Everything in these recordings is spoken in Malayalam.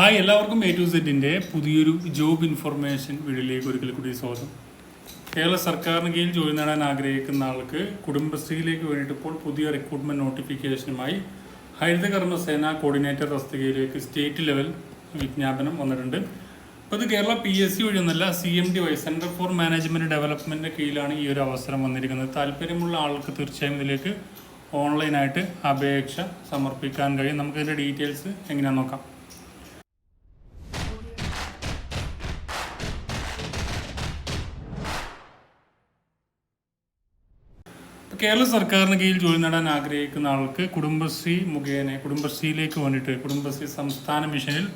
ഹായ് എല്ലാവർക്കും എ ടു സെറ്റിന്റെ പുതിയൊരു ജോബ് ഇൻഫർമേഷൻ വീഡിയോയിലേക്ക് ഒരിക്കൽ കൂടി സ്വാഗതം. കേരള സർക്കാരിന് കീഴിൽ ജോലി നേടാൻ ആഗ്രഹിക്കുന്ന ആൾക്ക് കുടുംബശ്രീയിലേക്ക് വേണ്ടിയിട്ട് ഇപ്പോൾ പുതിയ റിക്രൂട്ട്മെന്റ് നോട്ടിഫിക്കേഷനുമായി ഹരിതകർമ്മ സേന കോർഡിനേറ്റർ തസ്തികയിലേക്ക് സ്റ്റേറ്റ് ലെവൽ വിജ്ഞാപനം വന്നിട്ടുണ്ട്. അപ്പോൾ ഇത് കേരള പി എസ് സി വഴിയൊന്നല്ല സി എം ഡി വൈ സെന്റർ ഫോർ മാനേജ്മെന്റ് ഡെവലപ്മെന്റിന്റെ കീഴിലാണ് ഈ ഒരു അവസരം വന്നിരിക്കുന്നത്. താല്പര്യമുള്ള ആൾക്ക് തീർച്ചയായും ഇതിലേക്ക് ഓൺലൈനായിട്ട് അപേക്ഷ സമർപ്പിക്കാൻ കഴിയും. നമുക്കിതിന്റെ ഡീറ്റെയിൽസ് എങ്ങനെയാണെന്ന് നോക്കാം. കേരള സർക്കാരിന് കീഴിൽ ജോലി നേടാൻ ആഗ്രഹിക്കുന്ന ആൾക്ക് കുടുംബശ്രീ മുഖേന കുടുംബശ്രീയിലേക്ക് വേണ്ടിയിട്ട് കുടുംബശ്രീ സംസ്ഥാന മിഷനിൽ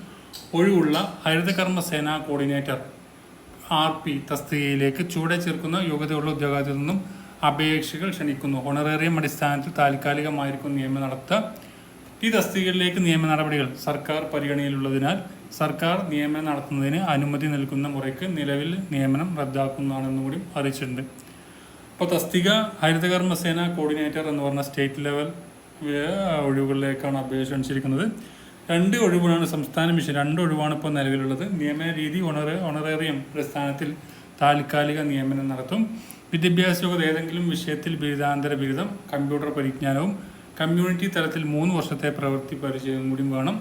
ഒഴിവുള്ള ഹരിതകർമ്മ സേനാ കോർഡിനേറ്റർ ആർ പി തസ്തികയിലേക്ക് ചുവടെ ചേർക്കുന്ന യോഗ്യതയുള്ള ഉദ്യോഗാർത്ഥിയിൽ നിന്നും അപേക്ഷകൾ ക്ഷണിക്കുന്നു. ഓണറേറിയം അടിസ്ഥാനത്തിൽ താൽക്കാലികമായിരിക്കും നിയമനം നടത്തുക ഈ തസ്തികകളിലേക്ക് നിയമ നടപടികൾ സർക്കാർ പരിഗണനയിലുള്ളതിനാൽ സർക്കാർ നിയമനം നടത്തുന്നതിന് അനുമതി നൽകുന്ന മുറയ്ക്ക് നിലവിൽ നിയമനം റദ്ദാക്കുന്നതാണെന്നും കൂടി അറിയിച്ചിട്ടുണ്ട്. അപ്പോൾ തസ്തിക ഹരിതകർമ്മസേന കോർഡിനേറ്റർ എന്ന് പറഞ്ഞ സ്റ്റേറ്റ് ലെവൽ ഒഴിവുകളിലേക്കാണ് അപേക്ഷ ക്ഷണിച്ചിരിക്കുന്നത് രണ്ട് ഒഴിവുകളാണ് സംസ്ഥാന മിഷൻ രണ്ട് ഒഴിവാണ് ഇപ്പോൾ നിലവിലുള്ളത്. നിയമന രീതി ഒണറ ഉണറേറിയം പ്രസ്ഥാനത്തിൽ താൽക്കാലിക നിയമനം നടത്തും. വിദ്യാഭ്യാസ യോഗ്യത ഏതെങ്കിലും വിഷയത്തിൽ ബിരുദാന്തര ബിരുദം കമ്പ്യൂട്ടർ പരിജ്ഞാനവും കമ്മ്യൂണിറ്റി തലത്തിൽ മൂന്ന് വർഷത്തെ പ്രവൃത്തി പരിചയവും കൂടി വേണം.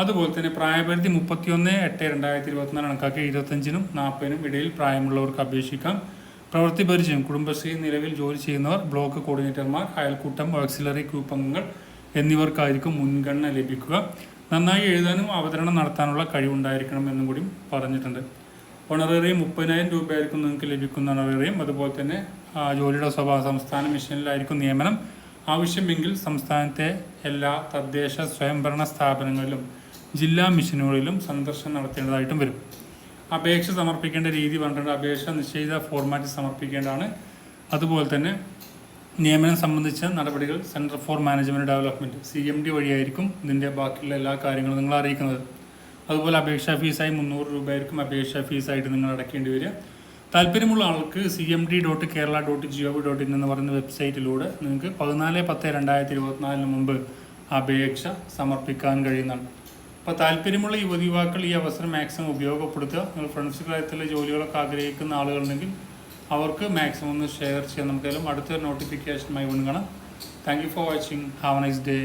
അതുപോലെ തന്നെ പ്രായപരിധി മുപ്പത്തിയൊന്ന് എട്ട് രണ്ടായിരത്തി ഇരുപത്തിനാല് കണക്കാക്കി ഇരുപത്തഞ്ചിനും നാൽപ്പതിനും ഇടയിൽ പ്രായമുള്ളവർക്ക് അപേക്ഷിക്കാം. പ്രവൃത്തി പരിചയം കുടുംബശ്രീ നിലവിൽ ജോലി ചെയ്യുന്നവർ ബ്ലോക്ക് കോർഡിനേറ്റർമാർ അയൽക്കൂട്ടം ഓക്സിലറി ഗ്രൂപ്പ് അംഗങ്ങൾ എന്നിവർക്കായിരിക്കും മുൻഗണന ലഭിക്കുക. നന്നായി എഴുതാനും അവതരണം നടത്താനുള്ള കഴിവുണ്ടായിരിക്കണം എന്നും കൂടി പറഞ്ഞിട്ടുണ്ട്. ഓണറേറിയം മുപ്പതിനായിരം രൂപയായിരിക്കും നിങ്ങൾക്ക് ലഭിക്കുന്ന ഓണറേറിയം അതുപോലെ തന്നെ ജോലിയുടെ സ്വഭാവ സംസ്ഥാന മിഷനിലായിരിക്കും നിയമനം. ആവശ്യമെങ്കിൽ സംസ്ഥാനത്തെ എല്ലാ തദ്ദേശ സ്വയംഭരണ സ്ഥാപനങ്ങളിലും ജില്ലാ മിഷനുകളിലും സന്ദർശനം നടത്തേണ്ടതായിട്ടും വരും. അപേക്ഷ സമർപ്പിക്കേണ്ട രീതി പറഞ്ഞിട്ടുണ്ട്. അപേക്ഷ നിശ്ചയിത ഫോർമാറ്റ് സമർപ്പിക്കേണ്ടതാണ്. അതുപോലെ തന്നെ നിയമനം സംബന്ധിച്ച നടപടികൾ centre for management development C M D വഴിയായിരിക്കും ഇതിന്റെ ബാക്കിയുള്ള എല്ലാ കാര്യങ്ങളും നിങ്ങൾ അറിയിക്കുന്നത്. അതുപോലെ അപേക്ഷാ ഫീസായി മുന്നൂറ് രൂപയായിരിക്കും അപേക്ഷാ ഫീസായിട്ട് നിങ്ങൾ അടയ്ക്കേണ്ടി വരിക. താല്പര്യമുള്ള ആൾക്ക് C M D dot Kerala dot G O V dot in എന്ന് പറയുന്ന വെബ്സൈറ്റിലൂടെ നിങ്ങൾക്ക് പതിനാല് പത്ത് രണ്ടായിരത്തി ഇരുപത്തിനാലിന് മുമ്പ് അപേക്ഷ സമർപ്പിക്കാൻ കഴിയുന്നതാണ്. അപ്പോൾ താല്പര്യമുള്ള യുവതി യുവാക്കൾ ഈ അവസരം മാക്സിമം ഉപയോഗപ്പെടുത്തുക. നിങ്ങൾ ഫ്രണ്ട്സ് കാര്യത്തിലെ ജോലികളൊക്കെ ആഗ്രഹിക്കുന്ന ആളുകളുണ്ടെങ്കിൽ അവർക്ക് മാക്സിമം ഒന്ന് ഷെയർ ചെയ്യാൻ നമുക്കെല്ലാം അടുത്തൊരു നോട്ടിഫിക്കേഷനുമായി വീണ്ടും thank you for watching have nice day